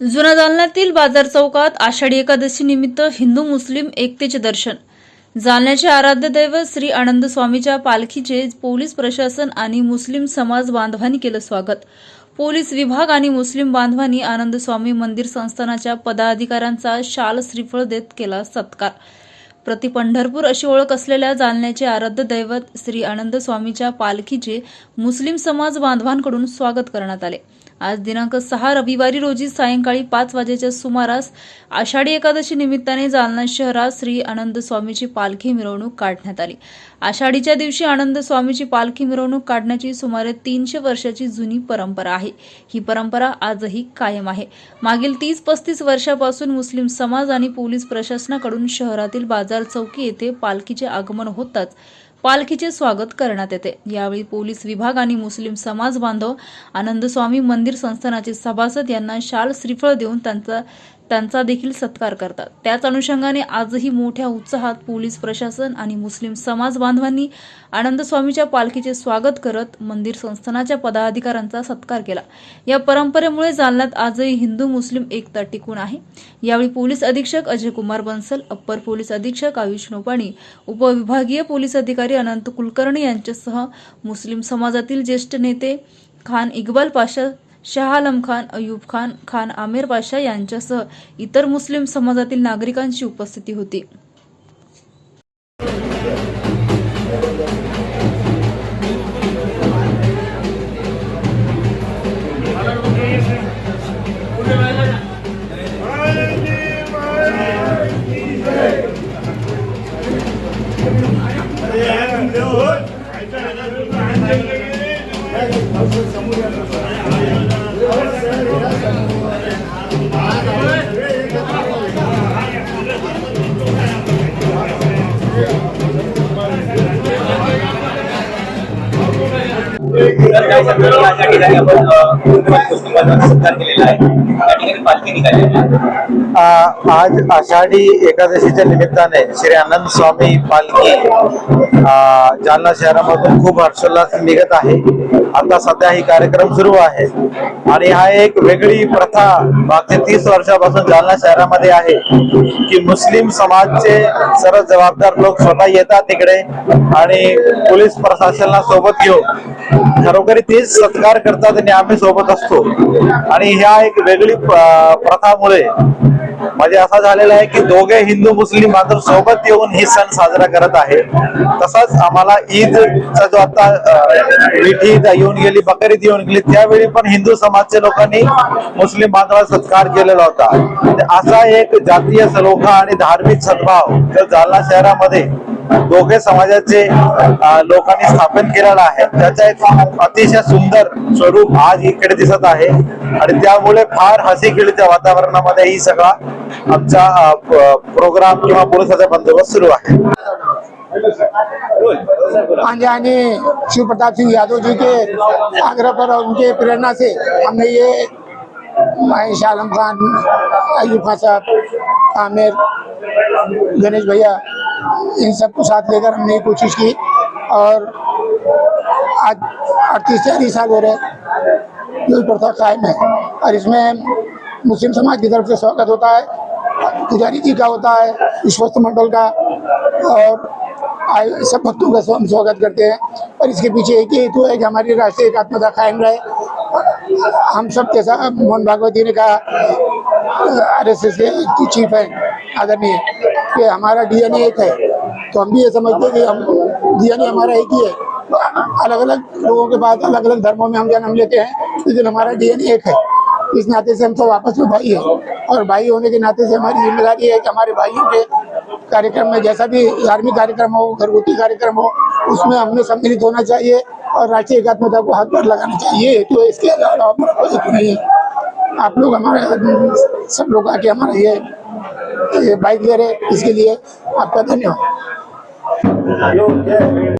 जुना जालन्यातील बाजार चौकात आषाढी एकादशी निमित्त हिंदू मुस्लिम एकतेचे दर्शन. जालन्याचे आराध्य दैवत श्री आनंद स्वामीच्या पालखीचे पोलीस प्रशासन आणि मुस्लिम समाज बांधवांनी केलं स्वागत. पोलीस विभाग आणि मुस्लिम बांधवांनी आनंद स्वामी मंदिर संस्थानाच्या पदाधिकाऱ्यांचा शाल श्रीफळ देत केला सत्कार. प्रति पंढरपूर अशी ओळख असलेल्या जालन्याचे आराध्य दैवत श्री आनंद स्वामीच्या पालखीचे मुस्लिम समाज बांधवांकडून स्वागत करण्यात आले. आज दिनांक सहा रविवारी रोजी सायंकाळी पाच वाजेच्या सुमारास आषाढी एकादशी निमित्ताने जालना शहरात श्री आनंद स्वामीची पालखी मिरवणूक काढण्यात आली. आषाढीच्या दिवशी आनंद स्वामीची पालखी मिरवणूक काढण्याची सुमारे तीनशे वर्षाची जुनी परंपरा आहे. ही परंपरा आजही कायम आहे. मागील तीस पस्तीस वर्षापासून मुस्लिम समाज आणि पोलीस प्रशासनाकडून शहरातील बाजार चौकी येथे पालखीचे आगमन होताच पालखीचे स्वागत करण्यात येते. यावेळी पोलीस विभाग आणि मुस्लिम समाज बांधव आनंदस्वामी मंदिर संस्थानाचे सभासद यांना शाल श्रीफळ देऊन त्यांचा त्यांचा देखील सत्कार करतात. त्याच अनुषंगाने आजही मोठ्या उत्साहात पोलीस प्रशासन आणि मुस्लिम समाज बांधवांनी आनंद स्वामीच्या पालखीचे स्वागत करत मंदिर संस्थानाच्या पदाधिकाऱ्यांचा सत्कार केला. या परंपरेमुळे जालन्यात आजही हिंदू मुस्लिम एकता टिकून आहे. यावेळी पोलीस अधीक्षक अजय कुमार बन्सल अप्पर पोलीस अधीक्षक आयुष नोपाणी उपविभागीय पोलीस अधिकारी अनंत कुलकर्णी यांच्यासह मुस्लिम समाजातील ज्येष्ठ नेते खान इक्बाल पाशा शाह आलम खान अयूब खान खान आमेर पाशा यांच्यासह इतर मुस्लिम समाजातील नागरिकांची उपस्थिती होती. समोर तर या ठिकाणी आपण सत्कार केलेला आहे त्या ठिकाणी पालखी आहे आज आषाढी एकादशीच्या निमित्ताने श्री आनंद स्वामी पालखी जालना शहरामधून खूप हर्षोल्लास निघत आहे. आता सध्या ही कार्यक्रम सुरू आहे. आणि हा एक वेगळी प्रथा मागच्या तीस वर्षापासून जालना शहरामध्ये आहे की मुस्लिम समाजचे सर्व जबाबदार लोक स्वतः येतात तिकडे आणि पोलीस प्रशासनाला सोबत घेऊन खरोखर तेच सत्कार करतात आणि आम्ही सोबत असतो. आणि ह्या एक वेगळी प्रथामुळे म्हणजे असा झालेला आहे की दोघे हिंदू मुस्लिम बांधव सोबत येऊन ही सण साजरा करत आहे. तसाच आम्हाला ईदचा जो आता मिठी ईद येऊन गेली बकरीद येऊन गेली त्यावेळी पण हिंदू समाजच्या लोकांनी मुस्लिम बांधवाचा सत्कार केलेला होता. असा एक जातीय सलोखा आणि धार्मिक सद्भाव जर जालना शहरामध्ये दोघे समाजाचे लोकांनी स्थापन केलेला आहे. त्याचा एक अतिशय सुंदर स्वरूप आज इकडे दिसत आहे. आणि त्यामुळे फार हसी खेळीच्या वातावरणामध्ये ही सगळा आमचा प्रोग्राम किंवा पोलिसाचा बंदोबस्त सुरू आहे. हाँ जी हाँ जी शिव प्रताप सिंह यादव जी के आग्रह पर उनके प्रेरणा से हमने ये महेश आलम खान अयूब खान साहब आमिर, गणेश भैया, इन सबको साथ लेकर हमने कोशिश की और आज अड़तीस चालीस साल हो रहे ये प्रथा कायम है और इसमें मुस्लिम समाज की तरफ़ से स्वागत होता है, पुजारी जी का होता है, विश्वस्त मंडल का और सब भक्तों का हम स्वागत करते हैं। और इसके पीछे एक ही हेतु है कि हमारी राष्ट्रीय एकात्मता कायम रहे। हम सब के साथ, मोहन भागवत ने कहा आर एस एस के चीफ है, आदरणीय, कि हमारा डीएनए एक है। तो हम भी ये समझते हैं कि हम डीएनए हमारा एक ही है। अलग अलग लोगों के बाद अलग अलग धर्मों में हम जन्म लेते हैं, लेकिन हमारा डीएनए एक है। इस नाते से हम सब आपस में भाई हैं। और भाई होने के नाते से हमारी ज़िम्मेदारी है कि हमारे भाइयों के कार्यक्रम में जैसा भी धार्मिक कार्यक्रम हो, घरगुती कार्यक्रम हो उसमें हमने सम्मिलित होना चाहिए और राष्ट्रीय एकात्मता को हाथ पर लगाना चाहिए। तो इसके अलावा हमारा कोई नहीं आप लोग हमारे सब लोग आके हमारा ये, ये बाइक ले रहे इसके लिए आपका धन्यवाद।